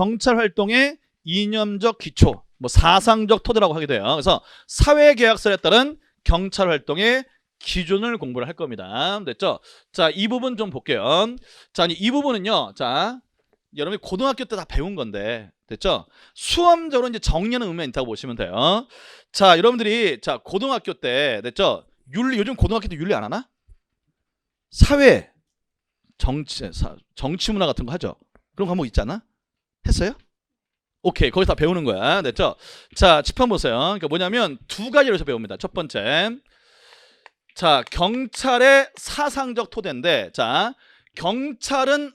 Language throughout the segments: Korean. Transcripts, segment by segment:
경찰 활동의 이념적 기초, 뭐 사상적 토대라고 하게 돼요. 그래서 사회계약서에 따른 경찰 활동의 기준을 공부를 할 겁니다. 됐죠? 자, 이 부분 좀 볼게요. 자, 이 부분은요. 자, 여러분이 고등학교 때 다 배운 건데. 됐죠? 수험적으로 이제 정리하는 의미가 있다고 보시면 돼요. 자, 여러분들이 자, 고등학교 때 됐죠? 윤리 요즘 고등학교 때 윤리 안 하나? 사회 정치 사, 정치 문화 같은 거 하죠. 그런 과목 있잖아. 했어요? 오케이 거기서 다 배우는 거야. 됐죠? 자 칠판 보세요. 그러니까 뭐냐면 두 가지로 배웁니다. 첫 번째. 자 경찰의 사상적 토대인데 자 경찰은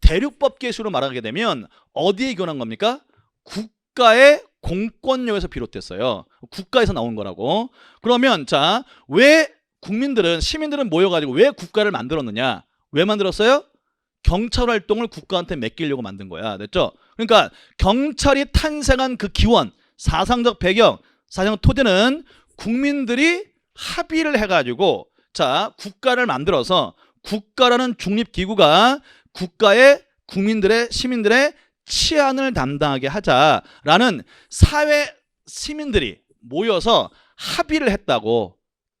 대륙법 계수로 말하게 되면 어디에 기원한 겁니까? 국가의 공권력에서 비롯됐어요. 국가에서 나온 거라고. 그러면 자 왜 국민들은 시민들은 모여가지고 왜 국가를 만들었느냐? 왜 만들었어요? 경찰 활동을 국가한테 맡기려고 만든 거야. 됐죠? 그러니까 경찰이 탄생한 그 기원, 사상적 배경, 사상 토대는 국민들이 합의를 해가지고 자 국가를 만들어서 국가라는 중립 기구가 국가의 국민들의 시민들의 치안을 담당하게 하자라는 사회 시민들이 모여서 합의를 했다고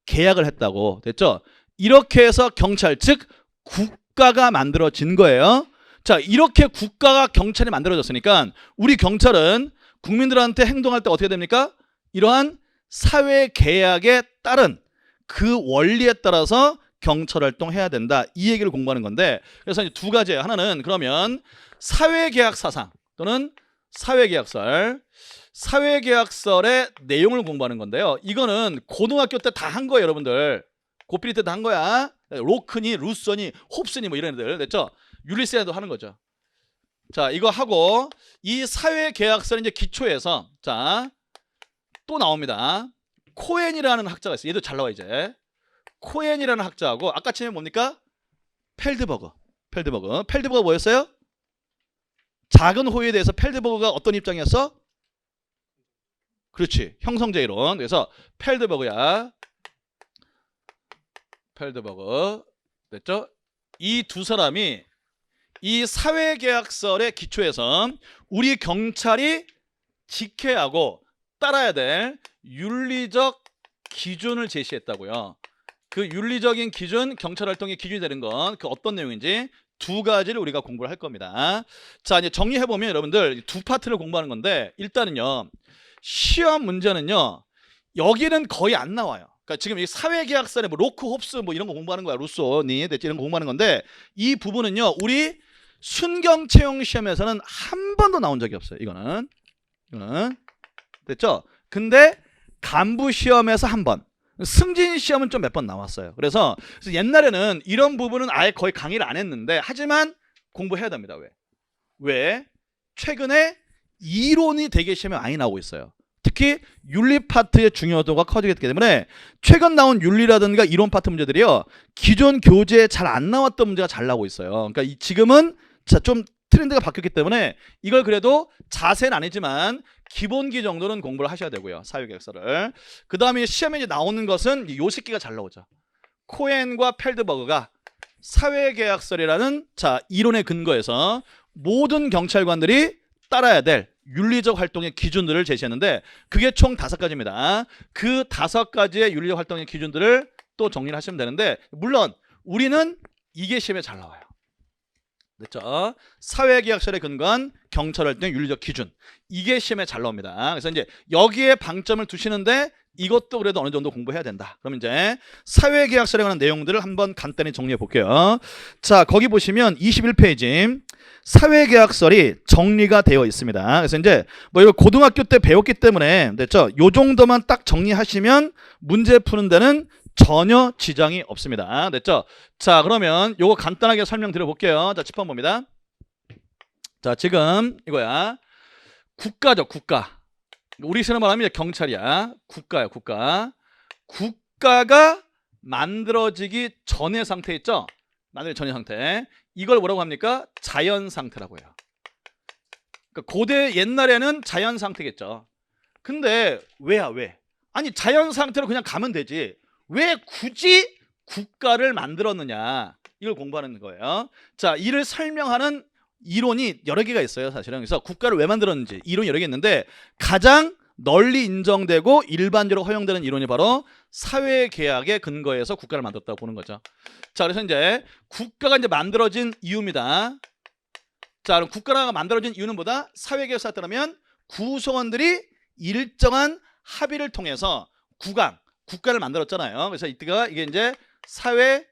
계약을 했다고 됐죠? 이렇게 해서 경찰 즉 국가가 만들어진 거예요. 자, 이렇게 국가가 경찰이 만들어졌으니까 우리 경찰은 국민들한테 행동할 때 어떻게 됩니까? 이러한 사회 계약에 따른 그 원리에 따라서 경찰 활동해야 된다. 이 얘기를 공부하는 건데 그래서 이제 두 가지예요. 하나는 그러면 사회 계약 사상 또는 사회 계약설 사회 계약설의 내용을 공부하는 건데요. 이거는 고등학교 때 다 한 거예요, 여러분들. 고필이 때다 한 거야. 로크니, 루서니, 홉스니 뭐 이런 애들 됐죠? 율리스에도 하는 거죠. 자, 이거 하고 이 사회 계약서는 이제 기초에서 자, 또 나옵니다. 코엔이라는 학자가 있어요. 얘도 잘 나와 이제. 코엔이라는 학자하고 아까 치면 뭡니까? 펠드버거. 펠드버거. 펠드버거 뭐였어요? 작은 호에 대해서 펠드버거가 어떤 입장이었어? 그렇지. 형성제 이론. 그래서 펠드버거야. 펠드버거 됐죠? 이 두 사람이 이 사회계약설의 기초에서 우리 경찰이 지켜야 하고 따라야 될 윤리적 기준을 제시했다고요. 그 윤리적인 기준, 경찰 활동의 기준이 되는 건 그 어떤 내용인지 두 가지를 우리가 공부를 할 겁니다. 자, 이제 정리해 보면 여러분들 두 파트를 공부하는 건데 일단은요. 시험 문제는요. 여기는 거의 안 나와요. 그러니까 지금 이 사회계약설에 뭐 로크 홉스 뭐 이런 거 공부하는 거야 루소니 됐지 이런 거 공부하는 건데 이 부분은요 우리 순경 채용 시험에서는 한 번도 나온 적이 없어요. 이거는. 이거는. 됐죠? 근데 간부 시험에서 한 번. 승진 시험은 좀 몇 번 나왔어요. 그래서, 그래서 옛날에는 이런 부분은 아예 거의 강의를 안 했는데 하지만 공부해야 됩니다. 왜? 왜? 최근에 이론이 되게 시험에 많이 나오고 있어요. 특히 윤리 파트의 중요도가 커지기 때문에 최근 나온 윤리라든가 이론 파트 문제들이요. 기존 교재에 잘 안 나왔던 문제가 잘 나오고 있어요. 그러니까 이- 지금은 자, 좀 트렌드가 바뀌었기 때문에 이걸 그래도 자세는 아니지만 기본기 정도는 공부를 하셔야 되고요. 사회계획서를. 그 다음에 시험에 이제 나오는 것은 이 새끼가 잘 나오죠. 코엔과 펠드버그가 사회계약설이라는 자 이론의 근거에서 모든 경찰관들이 따라야 될 윤리적 활동의 기준들을 제시했는데 그게 총 다섯 가지입니다. 그 다섯 가지의 윤리적 활동의 기준들을 또 정리를 하시면 되는데 물론 우리는 이게 시험에 잘 나와요. 됐죠? 사회계약설에 근거한 경찰 활동의 윤리적 기준 이게 시험에 잘 나옵니다. 그래서 이제 여기에 방점을 두시는데 이것도 그래도 어느 정도 공부해야 된다. 그럼 이제 사회계약설에 관한 내용들을 한번 간단히 정리해 볼게요. 자, 거기 보시면 21페이지 사회계약설이 정리가 되어 있습니다. 그래서 이제 뭐 이거 고등학교 때 배웠기 때문에 됐죠? 요 정도만 딱 정리하시면 문제 푸는 데는 전혀 지장이 없습니다. 됐죠? 자, 그러면 요거 간단하게 설명드려 볼게요. 자, 칠판 봅니다. 자, 지금 이거야. 국가죠, 국가. 우리 시로 말하면 경찰이야. 국가야, 국가. 국가가 만들어지기 전의 상태 있죠? 만들어지기 전의 상태. 이걸 뭐라고 합니까? 자연 상태라고 해요. 그러니까 고대 옛날에는 자연 상태겠죠. 근데 왜야 왜? 아니 자연 상태로 그냥 가면 되지. 왜 굳이 국가를 만들었느냐? 이걸 공부하는 거예요. 자, 이를 설명하는 이론이 여러 개가 있어요, 사실은. 그래서 국가를 왜 만들었는지 이론이 여러 개 있는데 가장 널리 인정되고 일반적으로 허용되는 이론이 바로 사회 계약의 근거에서 국가를 만들었다고 보는 거죠. 자, 그래서 이제 국가가 이제 만들어진 이유입니다. 자, 그럼 국가가 만들어진 이유는 뭐다? 사회 계약서에 따르면 구성원들이 일정한 합의를 통해서 국왕, 국가를 만들었잖아요. 그래서 이때가 이게 이제 사회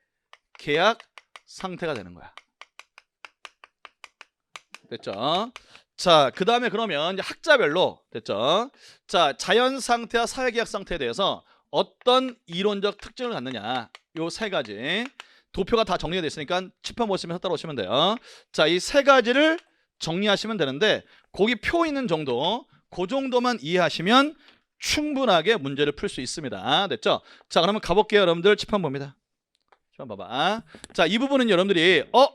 계약 상태가 되는 거야. 됐죠? 자, 그 다음에 그러면 학자별로 됐죠? 자, 자연 상태와 사회 계약 상태에 대해서 어떤 이론적 특징을 갖느냐? 요 세 가지 도표가 다 정리가 됐으니까 칠판 보시면서 따라오시면 돼요. 자, 이 세 가지를 정리하시면 되는데 거기 표 있는 정도, 그 정도만 이해하시면 충분하게 문제를 풀 수 있습니다. 됐죠? 자, 그러면 가볼게요, 여러분들. 칠판 봅니다. 칠판 봐봐. 자, 이 부분은 여러분들이 어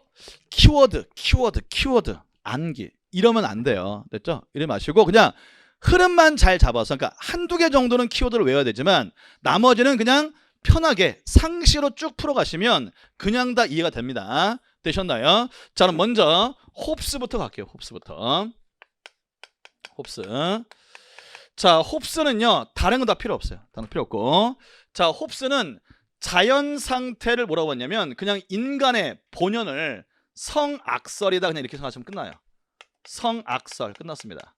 키워드, 키워드, 키워드, 암기 이러면 안 돼요. 됐죠? 이래 마시고 그냥 흐름만 잘 잡아서 그러니까 한두 개 정도는 키워드를 외워야 되지만 나머지는 그냥 편하게 상시로 쭉 풀어가시면 그냥 다 이해가 됩니다. 되셨나요? 자, 그럼 먼저 홉스부터 갈게요. 홉스부터. 홉스. 자, 홉스는요. 다른 건 다 필요 없어요. 다른 거 필요 없고. 자, 홉스는 자연 상태를 뭐라고 했냐면 그냥 인간의 본연을 성악설이다 그냥 이렇게 생각하시면 끝나요. 성악설 끝났습니다.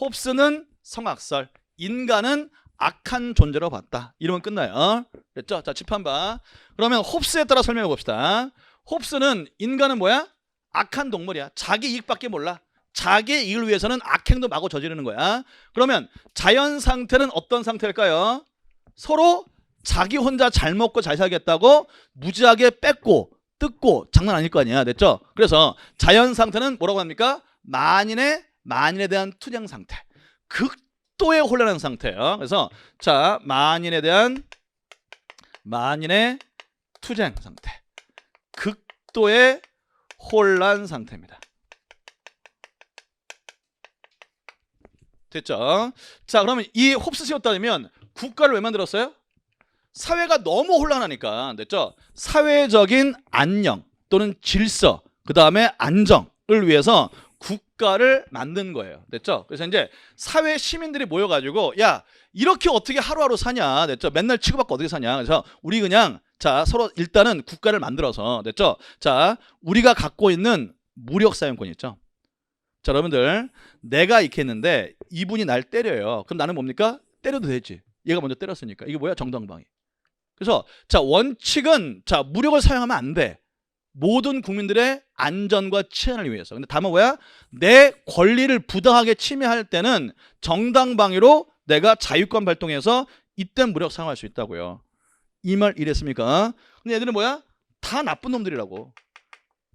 홉스는 성악설, 인간은 악한 존재로 봤다. 이러면 끝나요. 됐죠? 자, 봐. 그러면 홉스에 따라 설명해 봅시다. 홉스는 인간은 뭐야? 악한 동물이야. 자기 이익밖에 몰라. 자기 이익을 위해서는 악행도 마구 저지르는 거야. 그러면 자연 상태는 어떤 상태일까요? 서로 자기 혼자 잘 먹고 잘 살겠다고 무지하게 뺏고 뜯고 장난 아닐 거 아니야. 됐죠? 그래서 자연 상태는 뭐라고 합니까? 만인의 만인에 대한 투쟁 상태. 극도의 혼란한 상태예요. 그래서 자, 만인에 대한 만인의 투쟁 상태. 극도의 혼란 상태입니다. 됐죠? 자, 그러면 이 홉스 씌웠다면 국가를 왜 만들었어요? 사회가 너무 혼란하니까 됐죠? 사회적인 안녕 또는 질서, 그 다음에 안정을 위해서 국가를 만든 거예요. 됐죠? 그래서 이제 사회 시민들이 모여가지고 야 이렇게 어떻게 하루하루 사냐, 됐죠? 맨날 치고받고 어떻게 사냐. 그래서 우리 그냥 자 서로 일단은 국가를 만들어서 됐죠? 자 우리가 갖고 있는 무력 사용권 있죠? 자 여러분들 내가 이렇게 했는데 이분이 날 때려요. 그럼 나는 뭡니까? 때려도 되지. 얘가 먼저 때렸으니까 이게 뭐야 정당방위. 그래서 자 원칙은 자 무력을 사용하면 안 돼. 모든 국민들의 안전과 치안을 위해서. 근데 다만 뭐야? 내 권리를 부당하게 침해할 때는 정당방위로 내가 자유권 발동해서 이때 무력 사용할 수 있다고요. 이 말 이랬습니까? 근데 얘들은 뭐야? 다 나쁜 놈들이라고.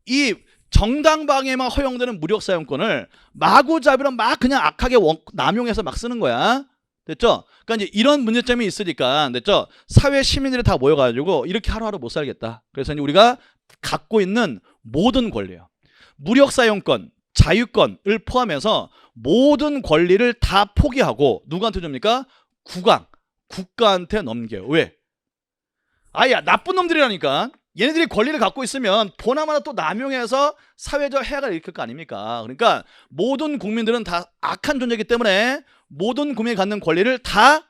이 정당방위에만 허용되는 무력 사용권을 마구잡이로 막 그냥 악하게 원- 남용해서 막 쓰는 거야. 됐죠? 그러니까 이제 이런 문제점이 있으니까 됐죠? 사회 시민들이 다 모여가지고 이렇게 하루하루 못 살겠다. 그래서 이제 우리가 갖고 있는 모든 권리요. 무력 사용권, 자유권을 포함해서 모든 권리를 다 포기하고 누구한테 줍니까? 국왕, 국가한테 넘겨요. 왜? 아야 나쁜 놈들이라니까. 얘네들이 권리를 갖고 있으면 보나마나 또 남용해서 사회적 해악을 일으킬 거 아닙니까? 그러니까 모든 국민들은 다 악한 존재이기 때문에 모든 국민이 갖는 권리를 다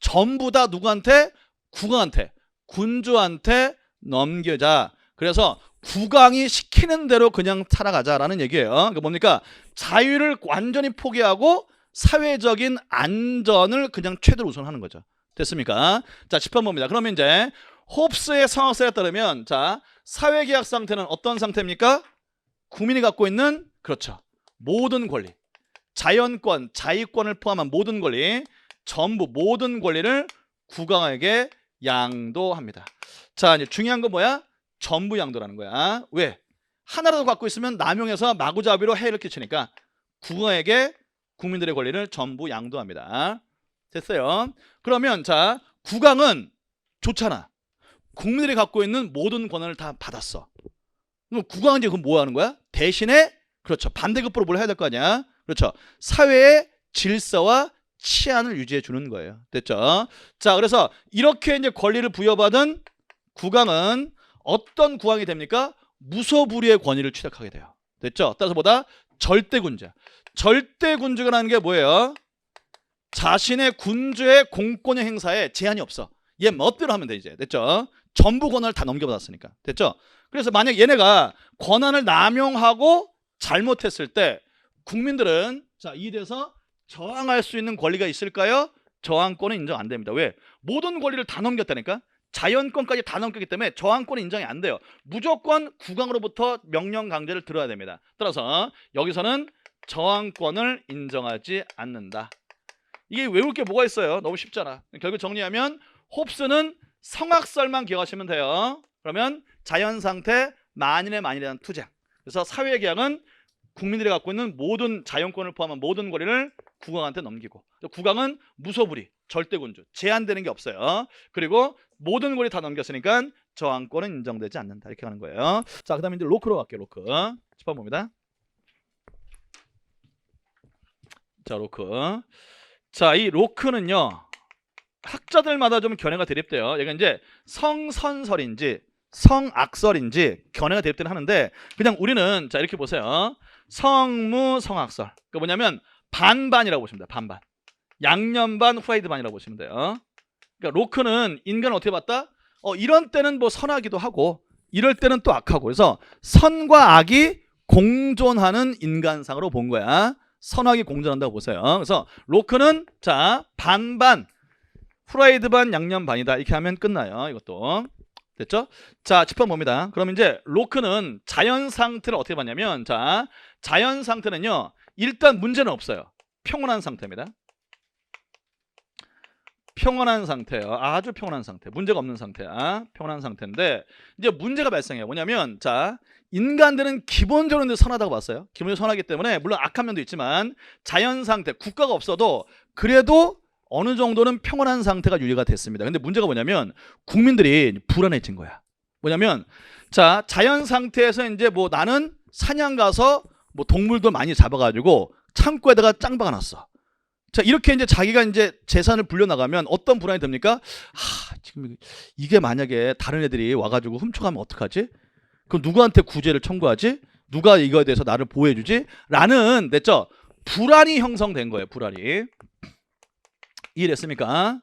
전부 다 누구한테? 국왕한테, 군주한테 넘겨자. 그래서 국왕이 시키는 대로 그냥 살아가자라는 얘기예요. 그러니까 뭡니까? 자유를 완전히 포기하고 사회적인 안전을 그냥 최대로 우선하는 거죠. 됐습니까? 자, 10번 봅니다. 그러면 이제 홉스의 성악설에 따르면 자, 사회계약 상태는 어떤 상태입니까? 국민이 갖고 있는 그렇죠. 모든 권리. 자연권, 자유권을 포함한 모든 권리, 전부 모든 권리를 국왕에게 양도합니다. 자, 이제 중요한 건 뭐야? 전부 양도라는 거야. 왜? 하나라도 갖고 있으면 남용해서 마구잡이로 해를 끼치니까 국왕에게 국민들의 권리를 전부 양도합니다. 됐어요. 그러면 자, 국왕은 좋잖아. 국민들이 갖고 있는 모든 권한을 다 받았어. 그럼 국왕은 이제 그럼 뭐 하는 거야? 대신에 그렇죠. 반대급부로 뭘 해야 될 거 아니야? 그렇죠. 사회의 질서와 치안을 유지해 주는 거예요. 됐죠? 자, 그래서 이렇게 이제 권리를 부여받은 국왕은 어떤 국왕이 됩니까? 무소불위의 권위를 취득하게 돼요. 됐죠? 따라서 뭐다? 절대 군주. 절대 군주라는 게 뭐예요? 자신의 군주의 공권의 행사에 제한이 없어. 얘 멋대로 하면 돼 이제. 됐죠? 전부 권한을 다 넘겨받았으니까. 됐죠? 그래서 만약 얘네가 권한을 남용하고 잘못했을 때 국민들은 자, 이 대해서 저항할 수 있는 권리가 있을까요? 저항권은 인정 안 됩니다. 왜? 모든 권리를 다 넘겼다니까? 자연권까지 다 넘겼기 때문에 저항권은 인정이 안 돼요. 무조건 국왕으로부터 명령 강제를 들어야 됩니다. 따라서 여기서는 저항권을 인정하지 않는다. 이게 외울 게 뭐가 있어요? 너무 쉽잖아. 결국 정리하면 홉스는 성악설만 기억하시면 돼요. 그러면 자연 상태 만인의 만이라는 투쟁. 그래서 사회 계약은 국민들이 갖고 있는 모든 자연권을 포함한 모든 권리를 국왕한테 넘기고 국왕은 무소불위 절대 군주 제한되는 게 없어요. 그리고 모든 권리 다 넘겼으니까 저항권은 인정되지 않는다 이렇게 하는 거예요. 자 그 다음에 이제 로크로 갈게요. 로크 짚어봅니다. 자 로크 자 이 로크는요 학자들마다 좀 견해가 대립돼요. 얘가 이제 성선설인지 성악설인지 견해가 대립되는 하는데 그냥 우리는 자 이렇게 보세요. 성무 성악설. 그 뭐냐면 반반이라고 보시면 돼요. 반반. 양념 반 후라이드 반이라고 보시면 돼요. 그러니까 로크는 인간을 어떻게 봤다? 어 이런 때는 뭐 선하기도 하고 이럴 때는 또 악하고 그래서 선과 악이 공존하는 인간상으로 본 거야. 선악이 공존한다고 보세요. 그래서 로크는 자 반반 후라이드 반 양념 반이다 이렇게 하면 끝나요. 이것도 됐죠? 자 짚어봅니다. 그럼 이제 로크는 자연 상태를 어떻게 봤냐면 자 자연 상태는요 일단 문제는 없어요. 평온한 상태입니다. 평온한 상태예요. 아주 평온한 상태. 문제가 없는 상태야. 평온한 상태인데 이제 문제가 발생해요. 뭐냐면 자 인간들은 기본적으로 선하다고 봤어요. 기본적으로 선하기 때문에 물론 악한 면도 있지만 자연 상태, 국가가 없어도 그래도 어느 정도는 평온한 상태가 유지가 됐습니다. 근데 문제가 뭐냐면 국민들이 불안해진 거야. 뭐냐면 자 자연 상태에서 이제 뭐 나는 사냥 가서 뭐 동물도 많이 잡아가지고 창고에다가 짱 박아놨어. 자 이렇게 이제 자기가 이제 재산을 불려나가면 어떤 불안이 듭니까? 하 지금 이게 만약에 다른 애들이 와가지고 훔쳐가면 어떡하지? 그럼 누구한테 구제를 청구하지? 누가 이거에 대해서 나를 보호해주지? 라는 됐죠? 불안이 형성된 거예요. 불안이 이해됐습니까?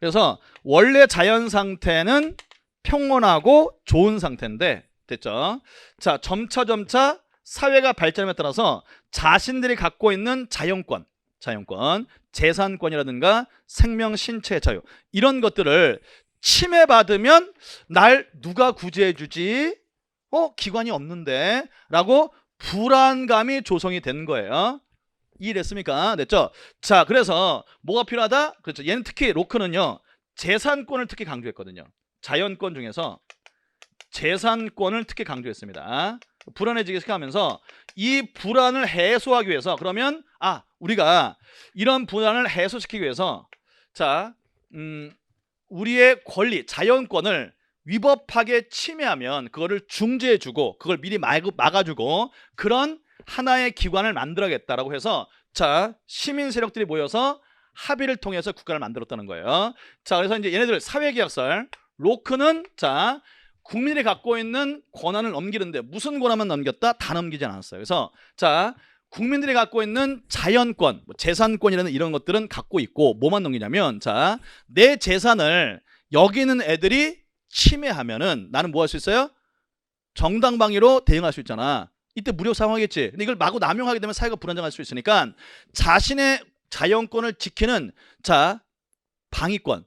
그래서 원래 자연 상태는 평온하고 좋은 상태인데 됐죠? 자 점차 점차 사회가 발전에 따라서 자신들이 갖고 있는 자연권, 자연권, 재산권이라든가 생명 신체 자유 이런 것들을 침해받으면 날 누가 구제해 주지? 어 기관이 없는데 라고 불안감이 조성이 된 거예요. 이해됐습니까? 됐죠? 자, 그래서 뭐가 필요하다? 그렇죠. 얘는 특히 로크는요. 재산권을 특히 강조했거든요. 자연권 중에서 재산권을 특히 강조했습니다. 불안해지게 하면서 이 불안을 해소하기 위해서 그러면 아, 우리가 이런 불안을 해소시키기 위해서 자, 음, 우리의 권리, 자연권을 위법하게 침해하면 그거를 중재해주고 그걸 미리 막- 막아주고 그런 하나의 기관을 만들어야겠다라고 해서 자 시민 세력들이 모여서 합의를 통해서 국가를 만들었다는 거예요. 자 그래서 이제 얘네들 사회계약설 로크는 자 국민이 갖고 있는 권한을 넘기는데 무슨 권한만 넘겼다 다 넘기지 않았어요. 그래서 자 국민들이 갖고 있는 자연권, 뭐 재산권이라는 이런 것들은 갖고 있고 뭐만 넘기냐면 자 내 재산을 여기 있는 애들이 침해하면은 나는 뭐 할 수 있어요? 정당방위로 대응할 수 있잖아. 이때 무력 상황하겠지. 근데 이걸 마구 남용하게 되면 사회가 불안정할 수 있으니까 자신의 자연권을 지키는 자 방위권,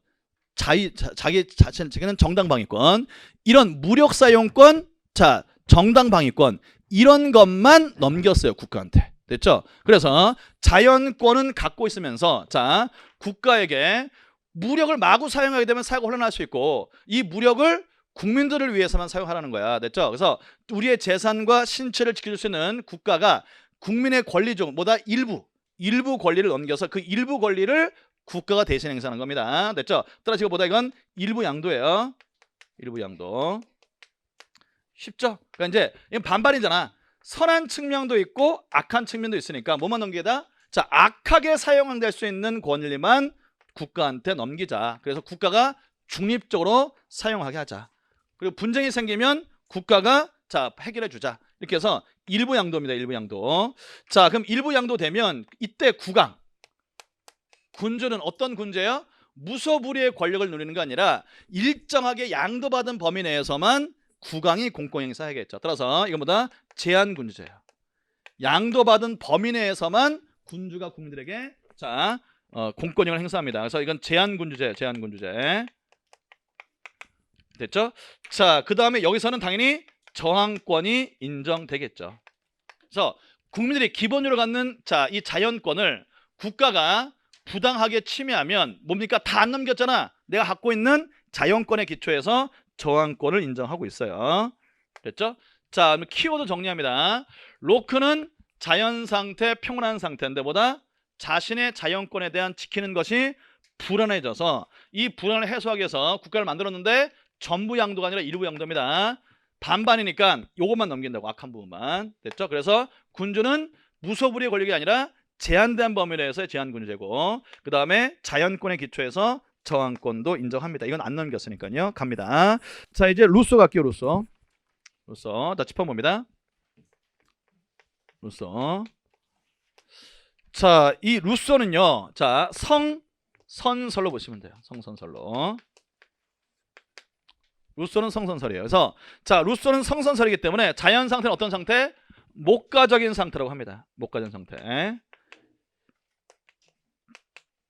자기 자, 자기 자신을 지키는 정당 방위권, 이런 무력 사용권, 자 정당 방위권 이런 것만 넘겼어요 국가한테. 됐죠? 그래서 자연권은 갖고 있으면서 자 국가에게 무력을 마구 사용하게 되면 사회가 혼란할 수 있고 이 무력을 국민들을 위해서만 사용하라는 거야. 됐죠? 그래서 우리의 재산과 신체를 지켜줄 수 있는 국가가 국민의 권리 중 뭐다 일부 일부 권리를 넘겨서 그 일부 권리를 국가가 대신 행사하는 겁니다. 됐죠? 따라서 이거 보다 이건 일부 양도예요. 일부 양도. 쉽죠? 그러니까 이제 이건 반반이잖아. 선한 측면도 있고 악한 측면도 있으니까 뭐만 넘기다? 자, 악하게 사용될 수 있는 권리만 국가한테 넘기자. 그래서 국가가 중립적으로 사용하게 하자. 그리고 분쟁이 생기면 국가가 자 해결해 주자. 이렇게 해서 일부 양도입니다. 일부 양도. 자, 그럼 일부 양도 되면 이때 국왕 군주는 어떤 군주예요? 무소불위의 권력을 누리는 게 아니라 일정하게 양도받은 범위 내에서만 국왕이 공권 행사 하겠죠. 따라서 이것보다 제한 군주제예요. 양도받은 범위 내에서만 군주가 국민들에게 자 어, 공권력을 행사합니다. 그래서 이건 제한 군주제, 제한 군주제 됐죠? 자, 그 다음에 여기서는 당연히 저항권이 인정되겠죠. 그래서 국민들이 기본으로 갖는 자 이 자연권을 국가가 부당하게 침해하면 뭡니까 다 안 넘겼잖아. 내가 갖고 있는 자연권의 기초에서 저항권을 인정하고 있어요. 됐죠? 자, 키워드 정리합니다. 로크는 자연 상태, 평온한 상태인데 보다 자신의 자연권에 대한 지키는 것이 불안해져서 이 불안을 해소하기 위해서 국가를 만들었는데 전부 양도가 아니라 일부 양도입니다. 반반이니까 요것만 넘긴다고 악한 부분만 됐죠? 그래서 군주는 무소불위의 권력이 아니라 제한된 범위 내에서의 제한 군주제고 그 다음에 자연권의 기초에서 저항권도 인정합니다. 이건 안 넘겼으니까요. 갑니다. 자 이제 루소 갈게요. 루소. 루소 다 짚어봅니다. 루소. 자, 이 루소는요. 자, 성선설로 보시면 돼요. 성선설로. 루소는 성선설이에요. 그래서 자, 루소는 성선설이기 때문에 자연 상태는 어떤 상태? 목가적인 상태라고 합니다. 목가적인 상태.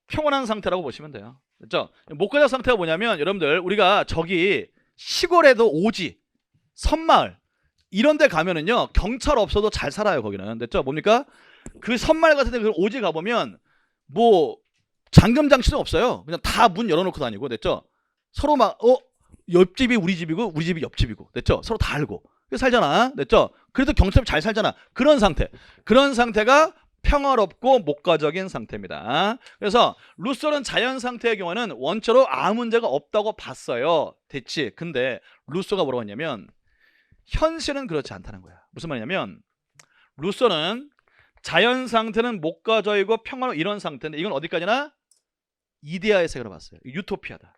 평온한 상태라고 보시면 돼요. 그렇죠? 목가적 상태가 뭐냐면 여러분들 우리가 저기 시골에도 오지 섬마을 이런 데 가면은요. 경찰 없어도 잘 살아요, 거기는. 됐죠? 뭡니까? 그 섬마을 같은 데그 오지 가 보면 뭐 잠금 장치도 없어요. 그냥 다 문 열어 놓고 다니고. 됐죠? 서로 막 어, 옆집이 우리 집이고 우리 집이 옆집이고. 됐죠? 서로 다 알고. 살잖아. 됐죠? 그래도 경찰이 잘 살잖아. 그런 상태. 그런 상태가 평화롭고 목가적인 상태입니다. 그래서 루소는 자연 상태의 경우는 원초로 아무 문제가 없다고 봤어요. 됐지. 근데 루소가 뭐라고 했냐면 현실은 그렇지 않다는 거야. 무슨 말이냐면 루소는 자연 상태는 목가적이고 평화로 이런 상태인데 이건 어디까지나 이데아의 세계로 봤어요. 유토피아다.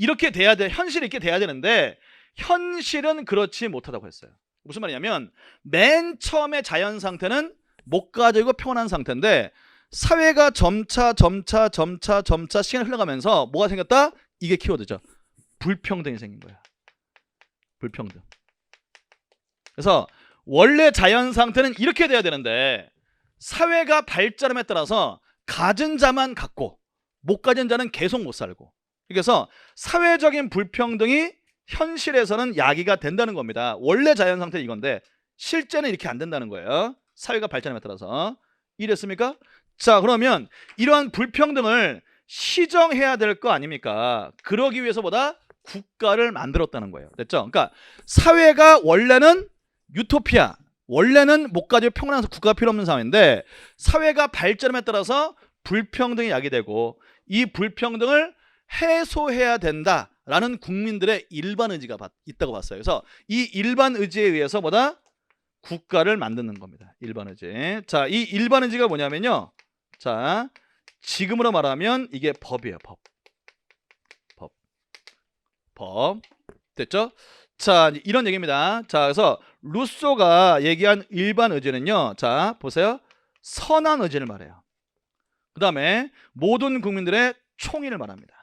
이렇게 돼야 돼. 현실이 이렇게 돼야 되는데 현실은 그렇지 못하다고 했어요. 무슨 말이냐면 맨 처음에 자연 상태는 목가적이고 평온한 상태인데 사회가 점차 점차 점차 점차 시간이 흘러가면서 뭐가 생겼다? 이게 키워드죠. 불평등이 생긴 거야. 불평등. 그래서 원래 자연 상태는 이렇게 돼야 되는데 사회가 발전함에 따라서 가진 자만 갖고 못 가진 자는 계속 못 살고 그래서 사회적인 불평등이 현실에서는 야기가 된다는 겁니다. 원래 자연 상태는 이건데 실제는 이렇게 안 된다는 거예요. 사회가 발전함에 따라서 이랬습니까? 자 그러면 이러한 불평등을 시정해야 될 거 아닙니까? 그러기 위해서보다 국가를 만들었다는 거예요. 됐죠? 그러니까 사회가 원래는 유토피아 원래는 목가지 평온한 국가가 필요 없는 상황인데 사회가 발전함에 따라서 불평등이 야기되고 이 불평등을 해소해야 된다라는 국민들의 일반 의지가 받- 있다고 봤어요. 그래서 이 일반 의지에 의해서 뭐다 국가를 만드는 겁니다. 일반 의지. 자, 이 일반 의지가 뭐냐면요. 자, 지금으로 말하면 이게 법이에요. 법. 법. 법. 됐죠? 자, 이런 얘기입니다. 자, 그래서 루소가 얘기한 일반 의지는요. 자, 보세요. 선한 의지를 말해요. 그 다음에 모든 국민들의 총의를 말합니다.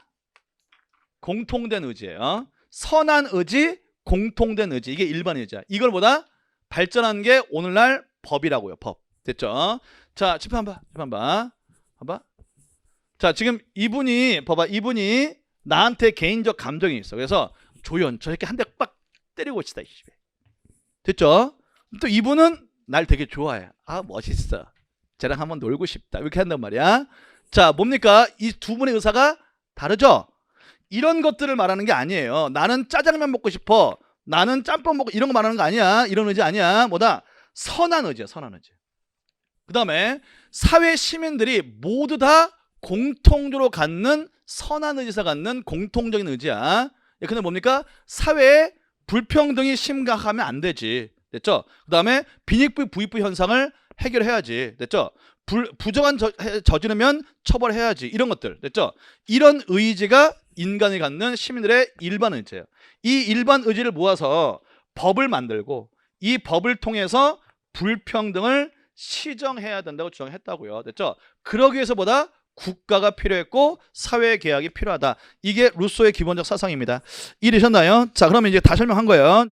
공통된 의지예요. 선한 의지, 공통된 의지. 이게 일반 의지야. 이걸 보다 발전한 게 오늘날 법이라고요. 법. 됐죠? 자, 집한 봐. 집한 봐. 봐봐. 자, 지금 이분이 봐봐. 이분이 나한테 개인적 감정이 있어. 그래서 조연 저렇게 한 대 빡 때리고 있다 이 집에. 됐죠? 또 이분은 날 되게 좋아해. 아 멋있어. 쟤랑 한번 놀고 싶다. 이렇게 한단 말이야. 자, 뭡니까? 이 두 분의 의사가 다르죠? 이런 것들을 말하는 게 아니에요. 나는 짜장면 먹고 싶어. 나는 짬뽕 먹고 이런 거 말하는 거 아니야. 이런 의지 아니야. 뭐다? 선한 의지야. 선한 의지. 그 다음에 사회 시민들이 모두 다 공통적으로 갖는 선한 의지사 갖는 공통적인 의지야. 예, 근데 뭡니까? 사회에 불평등이 심각하면 안 되지. 됐죠? 그 다음에 빈익부 부익부 현상을 해결해야지. 됐죠? 불, 부정한 저, 해- 저지르면 처벌해야지. 이런 것들. 됐죠? 이런 의지가 인간이 갖는 시민들의 일반 의지예요. 이 일반 의지를 모아서 법을 만들고 이 법을 통해서 불평등을 시정해야 된다고 주장했다고요. 됐죠? 그러기 위해서 보다 국가가 필요했고 사회 계약이 필요하다. 이게 루소의 기본적 사상입니다. 이해되셨나요? 자, 그러면 이제 다 설명한 거예요.